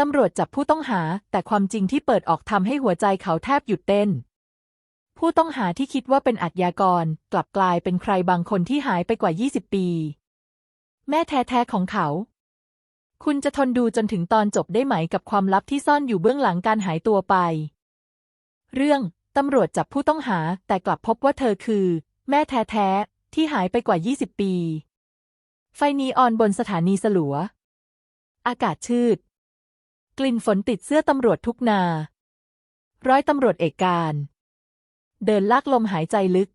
ตำรวจจับผู้ต้องหา แต่ความจริงที่เปิดออกทำให้หัวใจเขาแทบหยุดเต้น ผู้ต้องหาที่คิดว่าเป็นอาชญากร กลับกลายเป็นใครบางคนที่หายไปกว่า 20 ปี แม่แท้ๆของเขา คุณจะทนดูจนถึงตอนจบได้ไหมกับความลับที่ซ่อนอยู่เบื้องหลังการหายตัวไป เรื่องตำรวจจับผู้ต้องหา แต่กลับพบว่าเธอคือ แม่แท้ๆที่หายไปกว่า 20 ปี ไฟนีออนบนสถานีสลัว อากาศชืด กลิ่นฝนติดเสื้อตำรวจทุกนา ร้อยตำรวจเอกการ เดินลากลมหายใจลึก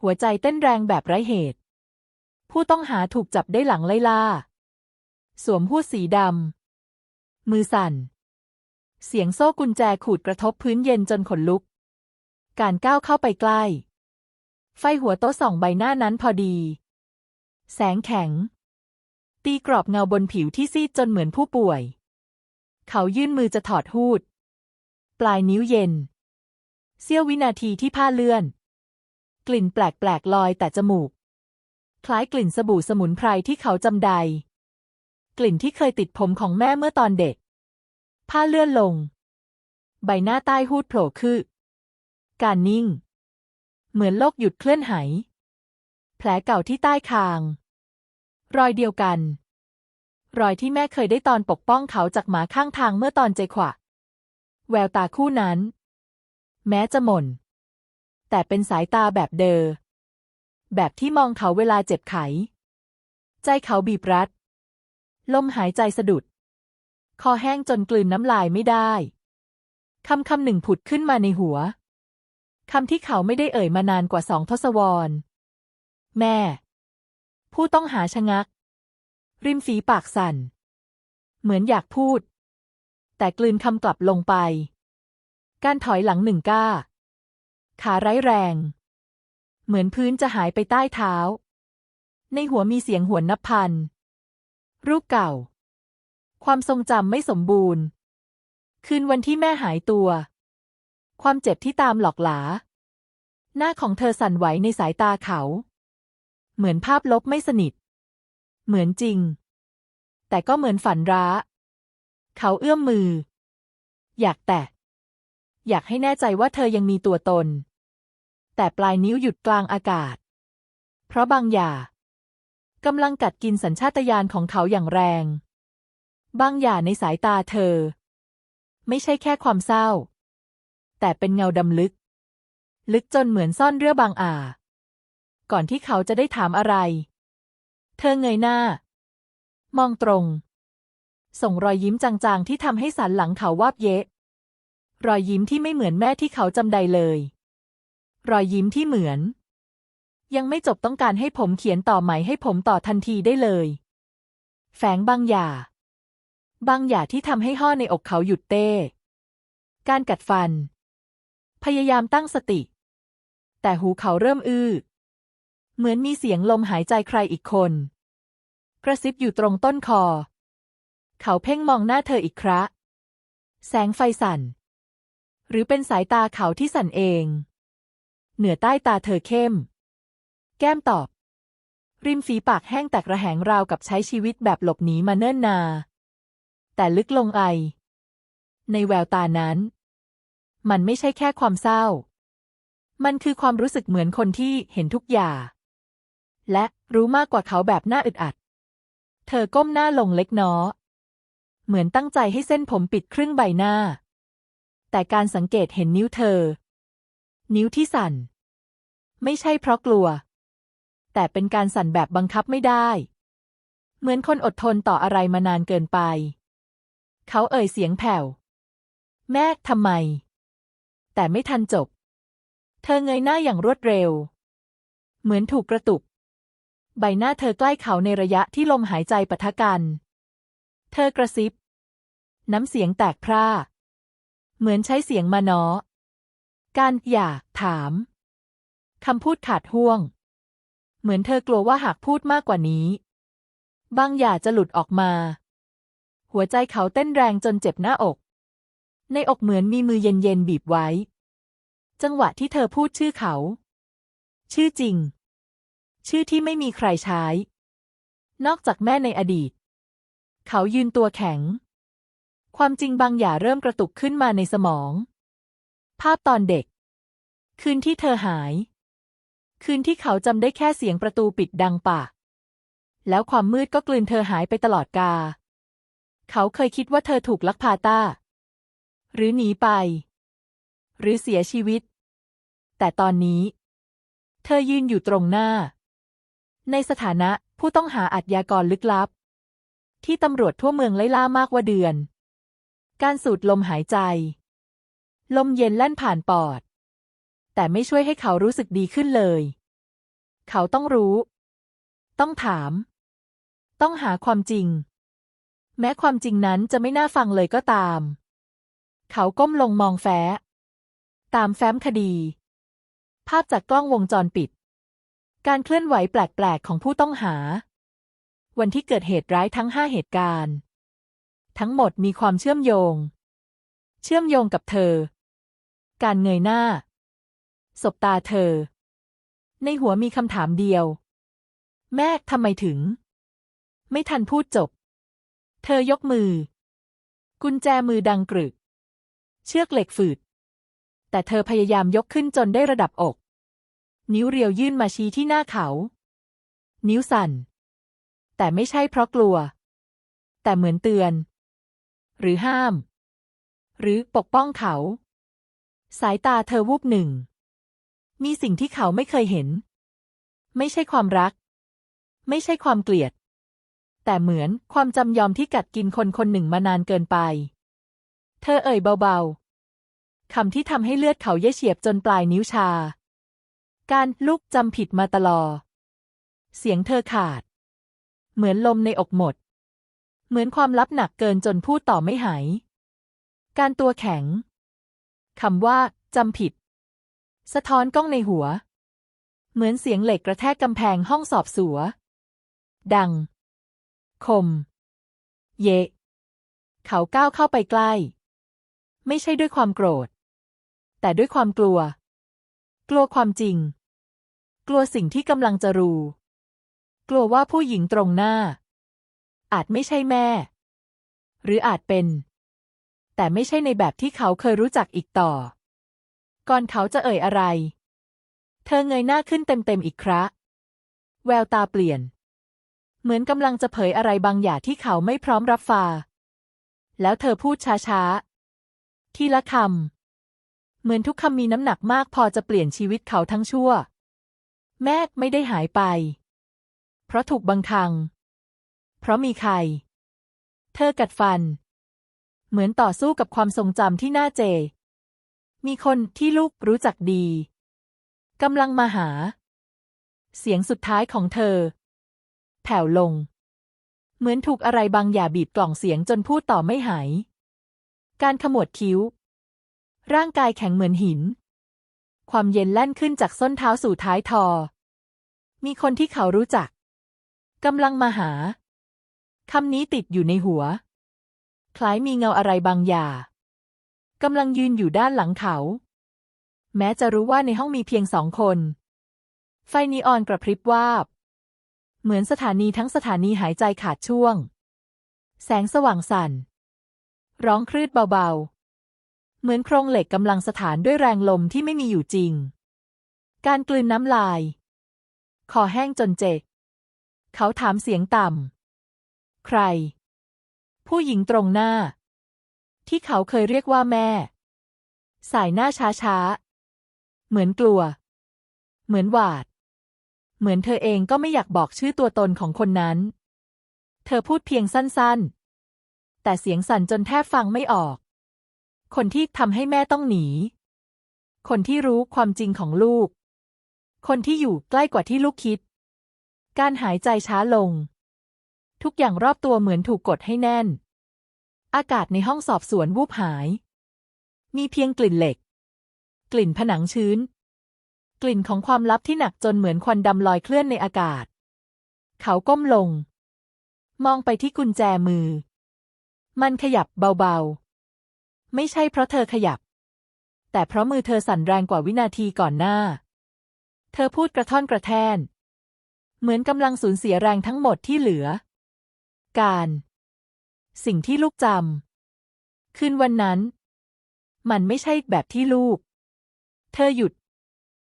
หัวใจเต้นแรงแบบไร้เหตุ ผู้ต้องหาถูกจับได้หลังไล่ล่า สวมหูดสีดำ มือสั่น เสียงโซ่กุญแจขูดกระทบพื้นเย็นจนขนลุก การก้าวเข้าไปใกล้ ไฟหัวโต๊ะส่องใบหน้านั้นพอดี แสงแข็ง ตีกรอบเงาบนผิวที่ซีดจนเหมือนผู้ป่วย เขายื่นมือจะถอดหูด ปลายนิ้วเย็น เสี้ยววินาทีที่ผ้าเลื่อน กลิ่นแปลกๆลอยแต่จมูก คล้ายกลิ่นสบู่สมุนไพรที่เขาจำได้ กลิ่นที่เคยติดผมของแม่เมื่อตอนเด็ก ผ้าเลื่อนลง ใบหน้าใต้หูดโผล่ขึ้นการนิ่ง เหมือนโลกหยุดเคลื่อนไหวแผลเก่าที่ใต้คาง รอยเดียวกัน รอยที่แม่เคยได้ตอนปกป้องเขาจากหมาข้างทางเมื่อตอนใจขวะ แววตาคู่นั้น แม้จะหม่น แต่เป็นสายตาแบบเดอ แบบที่มองเขาเวลาเจ็บไข ใจเขาบีบรัด ลมหายใจสะดุด คอแห้งจนกลืนน้ำลายไม่ได้ คำคำหนึ่งผุดขึ้นมาในหัว คำที่เขาไม่ได้เอ่ยมานานกว่าสองทศวรรษ แม่ ผู้ต้องหาชะงัก ริมฝีปากสั่น เหมือนอยากพูด แต่กลืนคำกลับลงไป การถอยหลังหนึ่งก้า ขาไร้แรง เหมือนพื้นจะหายไปใต้เท้า ในหัวมีเสียงหวนนับพัน รูปเก่า ความทรงจำไม่สมบูรณ์ คืนวันที่แม่หายตัว ความเจ็บที่ตามหลอกหลา หน้าของเธอสั่นไหวในสายตาเขา เหมือนภาพลบไม่สนิท เหมือนจริง แต่ก็เหมือนฝันร้า เขาเอื้อมมือ อยากแตะ อยากให้แน่ใจว่าเธอยังมีตัวตน แต่ปลายนิ้วหยุดกลางอากาศ เพราะบางอย่างกำลังกัดกินสัญชาตญาณของเขาอย่างแรง บางอย่างในสายตาเธอ ไม่ใช่แค่ความเศร้า แต่เป็นเงาดำลึก ลึกจนเหมือนซ่อนเรื่อบางอ่าก่อนที่เขาจะได้ถามอะไร เธอเงยหน้า มองตรง ส่งรอยยิ้มจางๆที่ทำให้สันหลังเขาวาบเยะ รอยยิ้มที่ไม่เหมือนแม่ที่เขาจำได้เลย รอยยิ้มที่เหมือน ยังไม่จบต้องการให้ผมเขียนต่อหม่ให้ผมต่อทันทีได้เลย แฝงบางอย่างบางอย่างที่ทำให้ห่อในอกเขาหยุดเต้การกัดฟัน พยายามตั้งสติ แต่หูเขาเริ่มอื้อ เหมือนมีเสียงลมหายใจใครอีกคน กระซิบอยู่ตรงต้นคอ เขาเพ่งมองหน้าเธออีกคระแสงไฟสั่น หรือเป็นสายตาเขาที่สั่นเอง เหนือใต้ตาเธอเข้ม แก้มตอบ ริมฝีปากแห้งแตกระแหงราวกับใช้ชีวิตแบบหลบหนีมาเนิ่นนา แต่ลึกลงไอ ในแววตานั้น มันไม่ใช่แค่ความเศร้า มันคือความรู้สึกเหมือนคนที่เห็นทุกอย่าง และรู้มากกว่าเขาแบบน่าอึดอัด เธอก้มหน้าลงเล็กน้อเหมือนตั้งใจให้เส้นผมปิดครึ่งใบหน้า แต่การสังเกตเห็นนิ้วเธอ นิ้วที่สั่น ไม่ใช่เพราะกลัว แต่เป็นการสั่นแบบบังคับไม่ได้ เหมือนคนอดทนต่ออะไรมานานเกินไป เขาเอ่ยเสียงแผ่ว แม่ทำไม แต่ไม่ทันจบ เธอเงยหน้าอย่างรวดเร็ว เหมือนถูกกระตุก ใบหน้าเธอใกล้เขาในระยะที่ลมหายใจปะทะกัน เธอกระซิบ น้ำเสียงแตกพร่า เหมือนใช้เสียงมาน้อ การอยากถาม คำพูดขาดห่วง เหมือนเธอกลัวว่าหากพูดมากกว่านี้ บางอย่างจะหลุดออกมา หัวใจเขาเต้นแรงจนเจ็บหน้าอก ในอกเหมือนมีมือเย็นๆบีบไว้ จังหวะที่เธอพูดชื่อเขา ชื่อจริง ชื่อที่ไม่มีใครใช้ นอกจากแม่ในอดีต เขายืนตัวแข็ง ความจริงบางอย่างเริ่มกระตุกขึ้นมาในสมอง ภาพตอนเด็ก คืนที่เธอหาย คืนที่เขาจำได้แค่เสียงประตูปิดดังปาก แล้วความมืดก็กลืนเธอหายไปตลอดกา เขาเคยคิดว่าเธอถูกลักพาต้า หรือหนีไป หรือเสียชีวิต แต่ตอนนี้ เธอยืนอยู่ตรงหน้า ในสถานะผู้ต้องหาอาชญากรลึกลับ ที่ตำรวจทั่วเมืองไล่ล่ามากว่าเดือน การสูดลมหายใจ ลมเย็นแล่นผ่านปอด แต่ไม่ช่วยให้เขารู้สึกดีขึ้นเลย เขาต้องรู้ ต้องถาม ต้องหาความจริง แม้ความจริงนั้นจะไม่น่าฟังเลยก็ตาม เขาก้มลงมองแฟ้ ตามแฟ้มคดี ภาพจากกล้องวงจรปิด การเคลื่อนไหวแปลก ๆ ของผู้ต้องหา วันที่เกิดเหตุร้ายทั้งห้าเหตุการณ์ ทั้งหมดมีความเชื่อมโยง เชื่อมโยงกับเธอ การเงยหน้า สบตาเธอ ในหัวมีคำถามเดียว แม่ทำไมถึง ไม่ทันพูดจบ เธอยกมือ กุญแจมือดังกรึก เชือกเหล็กฝืด แต่เธอพยายามยกขึ้นจนได้ระดับอก นิ้วเรียวยื่นมาชี้ที่หน้าเขา นิ้วสั่น แต่ไม่ใช่เพราะกลัว แต่เหมือนเตือน หรือห้าม หรือปกป้องเขา สายตาเธอวูบหนึ่ง มีสิ่งที่เขาไม่เคยเห็น ไม่ใช่ความรัก ไม่ใช่ความเกลียด แต่เหมือนความจำยอมที่กัดกินคนคนหนึ่งมานานเกินไป เธอเอ่ยเบาๆคำที่ทำให้เลือดเขาเย่เฉียบจนปลายนิ้วชา การลุกจำผิดมาตลอด เสียงเธอขาด เหมือนลมในอกหมด เหมือนความลับหนักเกินจนพูดต่อไม่หาย การตัวแข็งคำว่าจำผิด สะท้อนกล้องในหัว เหมือนเสียงเหล็กกระแทกกำแพงห้องสอบสวนดัง คม เยะเขาก้าวเข้าไปใกล้ ไม่ใช่ด้วยความโกรธ แต่ด้วยความกลัว กลัวความจริง กลัวสิ่งที่กำลังจะรู้ กลัวว่าผู้หญิงตรงหน้า อาจไม่ใช่แม่ หรืออาจเป็น แต่ไม่ใช่ในแบบที่เขาเคยรู้จักอีกต่อ ก่อนเขาจะเอ่ยอะไร เธอเงยหน้าขึ้นเต็มๆอีกครั้แววตาเปลี่ยน เหมือนกำลังจะเผยอะไรบางอย่างที่เขาไม่พร้อมรับฟังแล้วเธอพูดช้าๆ ทีละคำ เหมือนทุกคำมีน้ำหนักมากพอจะเปลี่ยนชีวิตเขาทั้งชั่ว แม่ไม่ได้หายไป เพราะถูกบังคัง เพราะมีใคร เธอกัดฟัน เหมือนต่อสู้กับความทรงจำที่น่าเจ มีคนที่ลูกรู้จักดีกำลังมาหา เสียงสุดท้ายของเธอ แผ่วลง เหมือนถูกอะไรบางอย่างบีบกล่องเสียงจนพูดต่อไม่หาย การขมวดคิ้ว ร่างกายแข็งเหมือนหิน ความเย็นแล่นขึ้นจากส้นเท้าสู่ท้ายทอ มีคนที่เขารู้จักกำลังมาหาคำนี้ติดอยู่ในหัว คล้ายมีเงาอะไรบางอย่างกำลังยืนอยู่ด้านหลังเขา แม้จะรู้ว่าในห้องมีเพียงสองคน ไฟนีออนกระพริบวาบ เหมือนสถานีทั้งสถานีหายใจขาดช่วง แสงสว่างสั่น ร้องครืดเบาๆ เหมือนโครงเหล็กกำลังสถานด้วยแรงลมที่ไม่มีอยู่จริง การกลืนน้ำลาย คอแห้งจนเจกเขาถามเสียงต่ำ ใคร ผู้หญิงตรงหน้า ที่เขาเคยเรียกว่าแม่ สายหน้าช้าๆ เหมือนกลัว เหมือนหวาด เหมือนเธอเองก็ไม่อยากบอกชื่อตัวตนของคนนั้น เธอพูดเพียงสั้นๆ แต่เสียงสั่นจนแทบฟังไม่ออก คนที่ทำให้แม่ต้องหนี คนที่รู้ความจริงของลูก คนที่อยู่ใกล้กว่าที่ลูกคิด การหายใจช้าลง ทุกอย่างรอบตัวเหมือนถูกกดให้แน่น อากาศในห้องสอบสวนวูบหาย มีเพียงกลิ่นเหล็ก กลิ่นผนังชื้น กลิ่นของความลับที่หนักจนเหมือนควันดำลอยเคลื่อนในอากาศ เขาก้มลง มองไปที่กุญแจมือ มันขยับเบาๆ ไม่ใช่เพราะเธอขยับ แต่เพราะมือเธอสั่นแรงกว่าวินาทีก่อนหน้า เธอพูดกระท่อนกระแทนเหมือนกำลังสูญเสียแรงทั้งหมดที่เหลือ การ สิ่งที่ลูกจำคืนวันนั้น มันไม่ใช่แบบที่ลูก เธอหยุด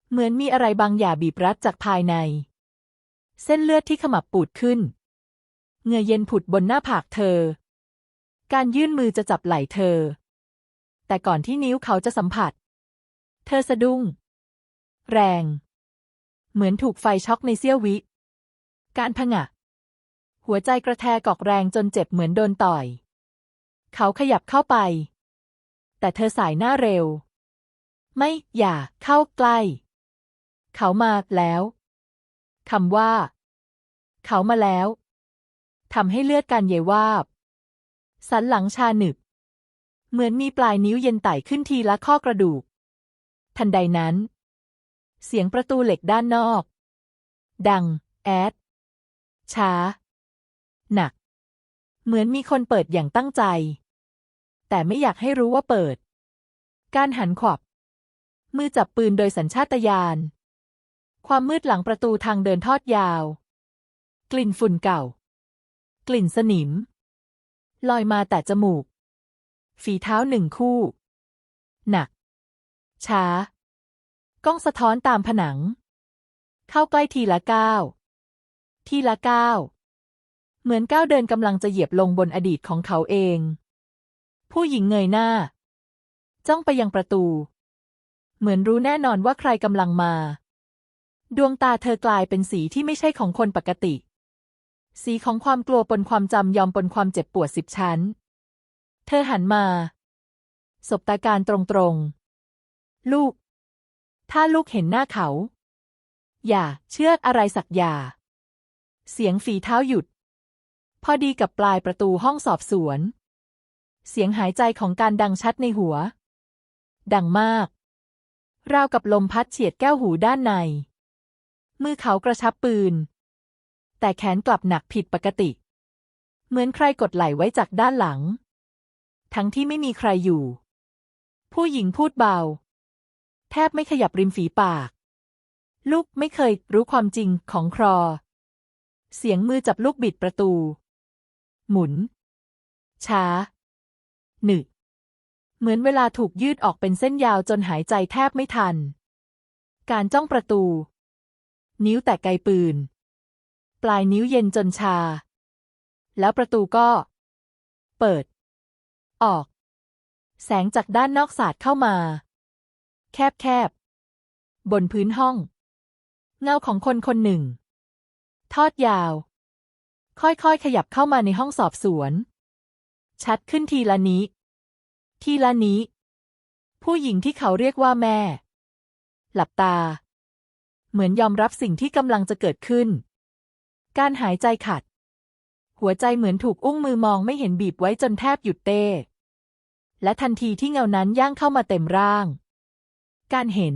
เหมือนมีอะไรบางอย่างบีบรัดจากภายใน เส้นเลือดที่ขมับปูดขึ้นเงื่อเย็นผุดบนหน้าผากเธอ การยื่นมือจะจับไหล่เธอ แต่ก่อนที่นิ้วเขาจะสัมผัส เธอสะดุ้ง แรง เหมือนถูกไฟช็อกในเสี้ยววิ การผงะ หัวใจกระแทกออกแรงจนเจ็บเหมือนโดนต่อย เขาขยับเข้าไป แต่เธอสายหน้าเร็ว ไม่อย่าเข้าใกล้ เขามาแล้วคำว่า เขามาแล้วทำให้เลือดการเยวาบ สันหลังชาหนึบ เหมือนมีปลายนิ้วเย็นไต่ขึ้นทีละข้อกระดูก ทันใดนั้น เสียงประตูเหล็กด้านนอก ดัง แอด ช้า หนัก เหมือนมีคนเปิดอย่างตั้งใจ แต่ไม่อยากให้รู้ว่าเปิด การหันขวับ มือจับปืนโดยสัญชาตญาณ ความมืดหลังประตูทางเดินทอดยาว กลิ่นฝุ่นเก่า กลิ่นสนิม ลอยมาแต่จมูก ฝีเท้าหนึ่งคู่ หนัก ช้า กล้องสะท้อนตามผนัง เข้าใกล้ทีละก้าว ทีละก้าวเหมือนก้าวเดินกำลังจะเหยียบลงบนอดีตของเขาเอง ผู้หญิงเงยหน้า จ้องไปยังประตู เหมือนรู้แน่นอนว่าใครกำลังมา ดวงตาเธอกลายเป็นสีที่ไม่ใช่ของคนปกติ สีของความกลัวปนความจำยอมปนความเจ็บปวดสิบชั้น เธอหันมา สบตาการตรงๆ ลูก ถ้าลูกเห็นหน้าเขา อย่าเชื่ออะไรสักอย่า เสียงฝีเท้าหยุด พอดีกับปลายประตูห้องสอบสวน เสียงหายใจของการดังชัดในหัว ดังมาก ราวกับลมพัดเฉียดแก้วหูด้านใน มือเขากระชับปืน แต่แขนกลับหนักผิดปกติ เหมือนใครกดไหล่ไว้จากด้านหลัง ทั้งที่ไม่มีใครอยู่ ผู้หญิงพูดเบา แทบไม่ขยับริมฝีปาก ลูกไม่เคยรู้ความจริงของครอ เสียงมือจับลูกบิดประตู หมุน ช้า หนึกเหมือนเวลาถูกยืดออกเป็นเส้นยาวจนหายใจแทบไม่ทัน การจ้องประตู นิ้วแตะไกปืน ปลายนิ้วเย็นจนชา แล้วประตูก็ เปิด ออก แสงจากด้านนอกสาดเข้ามา แคบแคบบนพื้นห้อง เงาของคนคนหนึ่ง ทอดยาว ค่อยๆ ขยับเข้ามาในห้องสอบสวน ชัดขึ้นทีละนี้ ทีละนี้ ผู้หญิงที่เขาเรียกว่าแม่ หลับตา เหมือนยอมรับสิ่งที่กำลังจะเกิดขึ้น การหายใจขัด หัวใจเหมือนถูกอุ้งมือมองไม่เห็นบีบไว้จนแทบหยุดเต้ และทันทีที่เงานั้นย่างเข้ามาเต็มร่าง การเห็น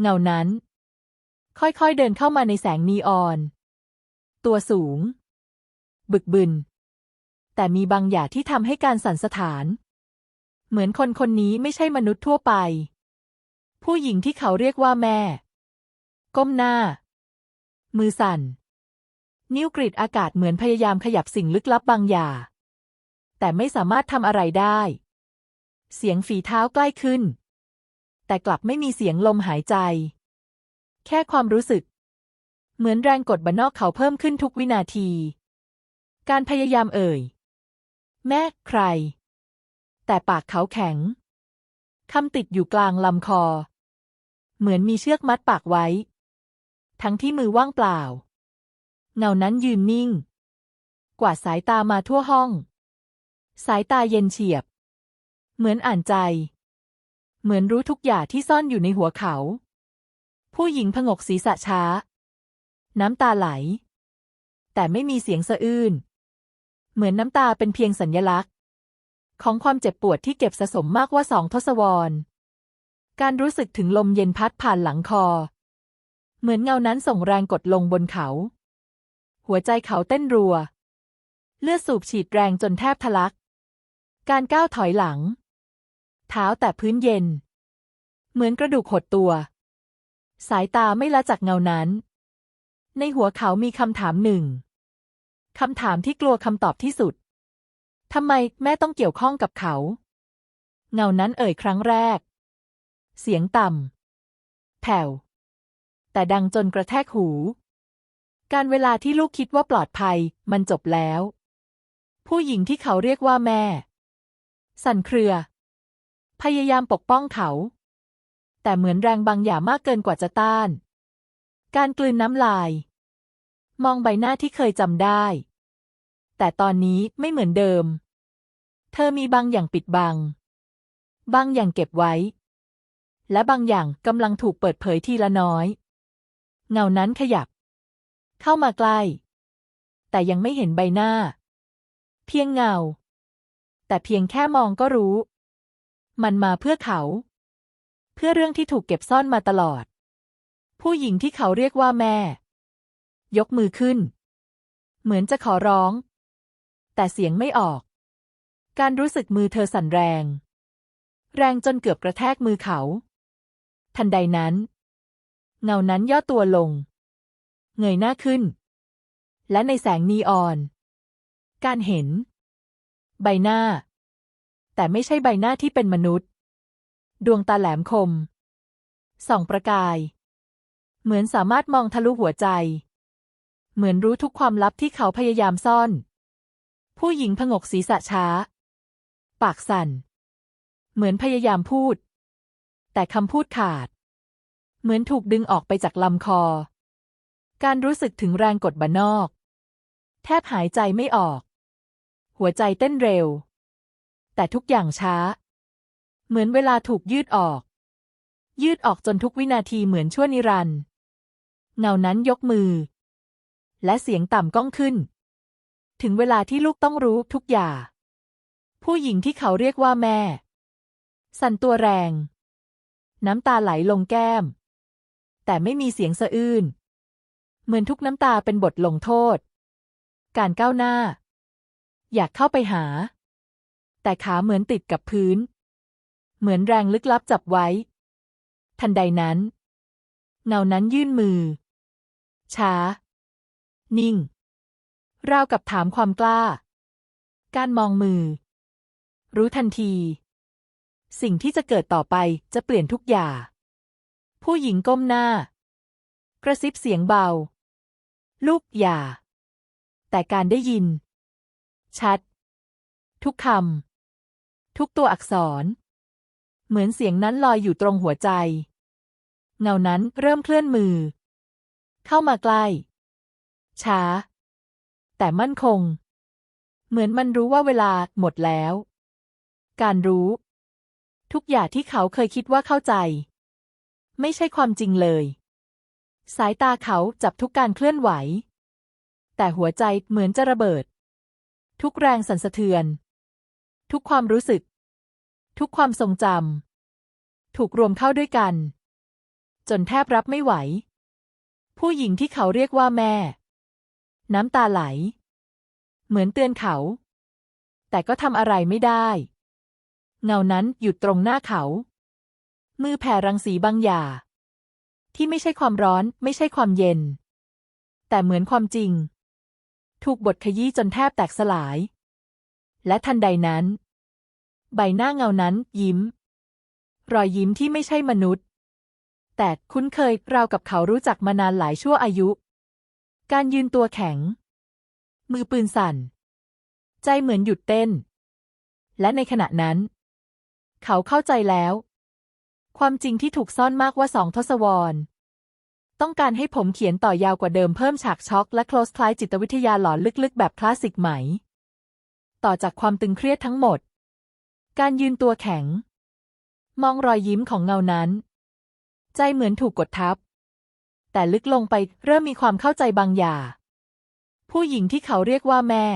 เงานั้น ค่อยๆเดินเข้ามาในแสงนีออน ตัวสูง บึกบึน แต่มีบางอย่างที่ทำให้การสั่นสถาน เหมือนคนคนนี้ไม่ใช่มนุษย์ทั่วไป ผู้หญิงที่เขาเรียกว่าแม่ ก้มหน้า มือสั่น นิ้วกรีดอากาศเหมือนพยายามขยับสิ่งลึกลับบางอย่าง แต่ไม่สามารถทำอะไรได้ เสียงฝีเท้าใกล้ขึ้น แต่กลับไม่มีเสียงลมหายใจ แค่ความรู้สึก เหมือนแรงกดบนนอกเขาเพิ่มขึ้นทุกวินาที การพยายามเอ่ย แม่ใคร แต่ปากเขาแข็งคำติดอยู่กลางลำคอ เหมือนมีเชือกมัดปากไว้ ทั้งที่มือว่างเปล่า เงานั้นยืนนิ่ง กวาดสายตามาทั่วห้อง สายตาเย็นเฉียบ เหมือนอ่านใจ เหมือนรู้ทุกอย่างที่ซ่อนอยู่ในหัวเขา ผู้หญิงผงกศีรษะช้า น้ำตาไหล แต่ไม่มีเสียงสะอื้น เหมือนน้ำตาเป็นเพียงสัญญลักษณ์ ของความเจ็บปวดที่เก็บสะสมมากว่าสองทศวรรษการรู้สึกถึงลมเย็นพัดผ่านหลังคอ เหมือนเงานั้นส่งแรงกดลงบนเขา หัวใจเขาเต้นรัว เลือดสูบฉีดแรงจนแทบทะลัก การก้าวถอยหลัง เท้าแตะพื้นเย็น เหมือนกระดูกหดตัว สายตาไม่ละจากเงานั้น ในหัวเขามีคำถามหนึ่งคำถามที่กลัวคำตอบที่สุดทำไมแม่ต้องเกี่ยวข้องกับเขา เงานั้นเอ่ยครั้งแรก เสียงต่ำแผ่ว แต่ดังจนกระแทกหู การเวลาที่ลูกคิดว่าปลอดภัย มันจบแล้ว ผู้หญิงที่เขาเรียกว่าแม่ สั่นเครือ พยายามปกป้องเขา แต่เหมือนแรงบางอย่างมากเกินกว่าจะต้าน การกลืนน้ำลาย มองใบหน้าที่เคยจำได้ แต่ตอนนี้ไม่เหมือนเดิม เธอมีบางอย่างปิดบัง บางอย่างเก็บไว้ และบางอย่างกำลังถูกเปิดเผยทีละน้อย เงานั้นขยับ เข้ามาใกล้ แต่ยังไม่เห็นใบหน้า เพียงเงา แต่เพียงแค่มองก็รู้ มันมาเพื่อเขา เพื่อเรื่องที่ถูกเก็บซ่อนมาตลอด ผู้หญิงที่เขาเรียกว่าแม่ ยกมือขึ้น เหมือนจะขอร้อง แต่เสียงไม่ออก การรู้สึกมือเธอสั่นแรง แรงจนเกือบกระแทกมือเขา ทันใดนั้น เงานั้นย่อตัวลง เงยหน้าขึ้น และในแสงนีออน การเห็น ใบหน้า แต่ไม่ใช่ใบหน้าที่เป็นมนุษย์ ดวงตาแหลมคม ส่องประกาย เหมือนสามารถมองทะลุหัวใจ เหมือนรู้ทุกความลับที่เขาพยายามซ่อน ผู้หญิงผงกศีรษะช้า ปากสั่น เหมือนพยายามพูด แต่คำพูดขาด เหมือนถูกดึงออกไปจากลำคอ การรู้สึกถึงแรงกดบันนอก แทบหายใจไม่ออก หัวใจเต้นเร็ว แต่ทุกอย่างช้า เหมือนเวลาถูกยืดออก ยืดออกจนทุกวินาทีเหมือนชั่วนิรันดร์เงานั้นยกมือ และเสียงต่ำก้องขึ้น ถึงเวลาที่ลูกต้องรู้ทุกอย่าง ผู้หญิงที่เขาเรียกว่าแม่ สั่นตัวแรง น้ำตาไหลลงแก้ม แต่ไม่มีเสียงสะอื้นเหมือนทุกน้ำตาเป็นบทลงโทษ การก้าวหน้า อยากเข้าไปหา แต่ขาเหมือนติดกับพื้น เหมือนแรงลึกลับจับไว้ ทันใดนั้น เงานั้นยื่นมือ ช้า นิ่ง ราวกับถามความกล้า การมองมือ รู้ทันที สิ่งที่จะเกิดต่อไปจะเปลี่ยนทุกอย่าง ผู้หญิงก้มหน้า กระซิบเสียงเบา ลูกอย่า แต่การได้ยิน ชัด ทุกคำ ทุกตัวอักษร เหมือนเสียงนั้นลอยอยู่ตรงหัวใจ เงานั้นเริ่มเคลื่อนมือ เข้ามาใกล้ ช้า แต่มั่นคง เหมือนมันรู้ว่าเวลาหมดแล้ว การรู้ ทุกอย่างที่เขาเคยคิดว่าเข้าใจ ไม่ใช่ความจริงเลย สายตาเขาจับทุกการเคลื่อนไหว แต่หัวใจเหมือนจะระเบิด ทุกแรงสั่นสะเทือน ทุกความรู้สึก ทุกความทรงจำถูกรวมเข้าด้วยกัน จนแทบรับไม่ไหว ผู้หญิงที่เขาเรียกว่าแม่ น้ำตาไหล เหมือนเตือนเขา แต่ก็ทำอะไรไม่ได้ เงานั้นหยุดตรงหน้าเขา มือแผ่รังสีบางอย่าง ที่ไม่ใช่ความร้อน ไม่ใช่ความเย็น แต่เหมือนความจริง ถูกบทขยี้จนแทบแตกสลาย และทันใดนั้น ใบหน้าเงานั้นยิ้ม รอยยิ้มที่ไม่ใช่มนุษย์ แต่คุ้นเคยราวกับเขารู้จักมานานหลายชั่วอายุ การยืนตัวแข็ง มือปืนสั่น ใจเหมือนหยุดเต้น และในขณะนั้น เขาเข้าใจแล้ว ความจริงที่ถูกซ่อนมากว่าสองทศวร ต้องการให้ผมเขียนต่อยาวกว่าเดิมเพิ่มฉากช็อกและโคลสคล้ายจิตวิทยาหลอนลึกๆ แบบคลาสสิกไหม ต่อจากความตึงเครียดทั้งหมด การยืนตัวแข็ง มองรอยยิ้มของเงานั้น ใจเหมือนถูกกดทับ แต่ลึกลงไปเริ่มมีความเข้าใจบางอย่างผู้หญิงที่เขาเรียกว่าแม่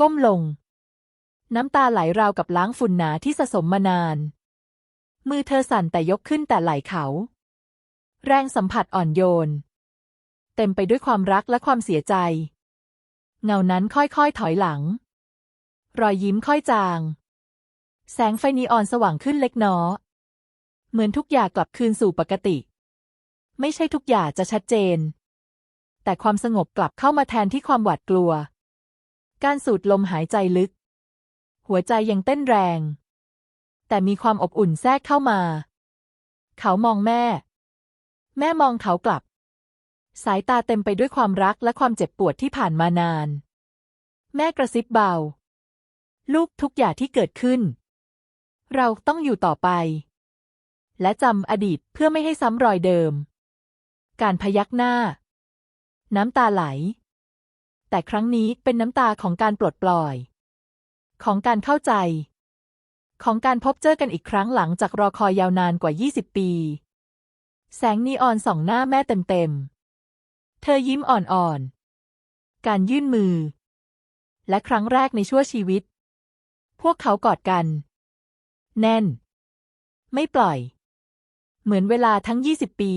ก้มลง น้ำตาไหลราวกับล้างฝุ่นหนาที่สะสมมานาน มือเธอสั่นแต่ยกขึ้นแต่ไหลเขา แรงสัมผัสอ่อนโยน เต็มไปด้วยความรักและความเสียใจ เงานั้นค่อยๆถอยหลัง รอยยิ้มค่อยจาง แสงไฟนีออนสว่างขึ้นเล็กน้อยเหมือนทุกอย่างกลับคืนสู่ปกติ ไม่ใช่ทุกอย่างจะชัดเจน แต่ความสงบกลับเข้ามาแทนที่ความหวาดกลัว การสูดลมหายใจลึก หัวใจยังเต้นแรง แต่มีความอบอุ่นแทรกเข้ามา เขามองแม่ แม่มองเขากลับ สายตาเต็มไปด้วยความรักและความเจ็บปวดที่ผ่านมานาน แม่กระซิบเบา ลูกทุกอย่างที่เกิดขึ้น เราต้องอยู่ต่อไป และจำอดีตเพื่อไม่ให้ซ้ำรอยเดิม การพยักหน้า น้ำตาไหล แต่ครั้งนี้เป็นน้ำตาของการปลดปล่อย ของการเข้าใจ ของการพบเจอกันอีกครั้งหลังจากรอคอยยาวนานกว่า 20 ปี แสงนีออนส่องหน้าแม่เต็มๆ เธอยิ้มอ่อนๆ การยื่นมือ และครั้งแรกในชั่วชีวิต พวกเขากอดกัน แน่น ไม่ปล่อย เหมือนเวลาทั้ง20ปี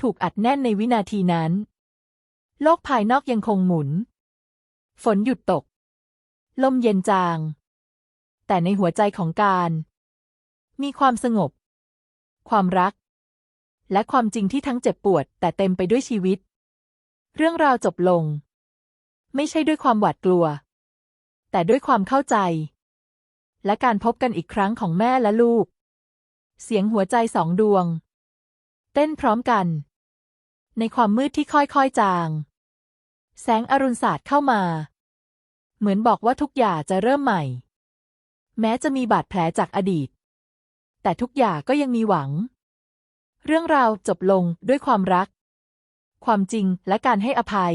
ถูกอัดแน่นในวินาทีนั้น โลกภายนอกยังคงหมุน ฝนหยุดตก ลมเย็นจาง แต่ในหัวใจของการ มีความสงบ ความรัก และความจริงที่ทั้งเจ็บปวด แต่เต็มไปด้วยชีวิต เรื่องราวจบลง ไม่ใช่ด้วยความหวาดกลัว แต่ด้วยความเข้าใจ และการพบกันอีกครั้งของแม่และลูก เสียงหัวใจสองดวง เต้นพร้อมกัน ในความมืดที่ค่อยๆจาง แสงอรุณศาสตร์เข้ามา เหมือนบอกว่าทุกอย่างจะเริ่มใหม่ แม้จะมีบาดแผลจากอดีต แต่ทุกอย่างก็ยังมีหวัง เรื่องราวจบลงด้วยความรัก ความจริงและการให้อภัย